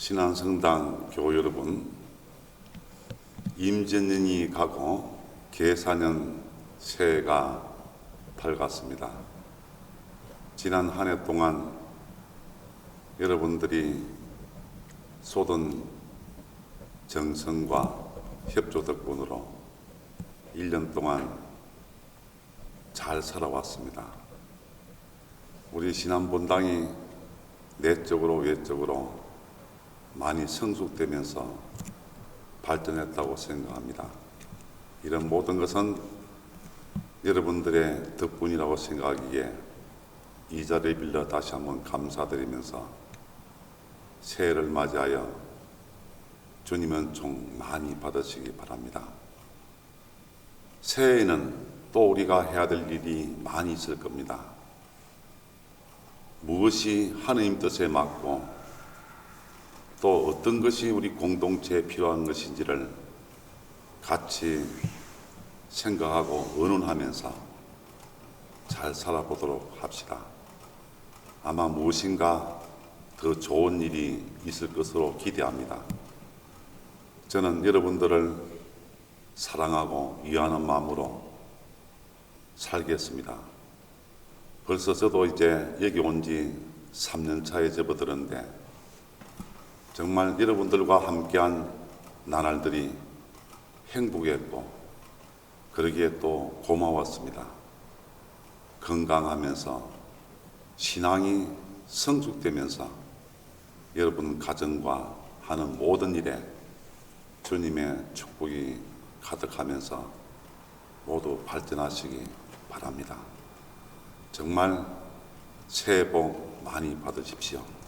신한성당 교우 여러분, 임전년이 가고 계사년 새해가 밝았습니다. 지난 한 해 동안 여러분들이 쏟은 정성과 협조 덕분으로 1년 동안 잘 살아왔습니다. 우리 신한본당이 내적으로 외적으로 많이 성숙되면서 발전했다고 생각합니다. 이런 모든 것은 여러분들의 덕분이라고 생각하기에 이 자리를 빌려 다시 한번 감사드리면서 새해를 맞이하여 주님의 은총 많이 받으시기 바랍니다. 새해에는 또 우리가 해야 될 일이 많이 있을 겁니다. 무엇이 하느님 뜻에 맞고 또 어떤 것이 우리 공동체에 필요한 것인지를 같이 생각하고 의논하면서 잘 살아보도록 합시다. 아마 무엇인가 더 좋은 일이 있을 것으로 기대합니다. 저는 여러분들을 사랑하고 이해하는 마음으로 살겠습니다. 벌써 저도 이제 여기 온 지 3년 차에 접어들었는데 정말 여러분들과 함께한 나날들이 행복했고 그러기에 또 고마웠습니다. 건강하면서 신앙이 성숙되면서 여러분 가정과 하는 모든 일에 주님의 축복이 가득하면서 모두 발전하시기 바랍니다. 정말 새해 복 많이 받으십시오.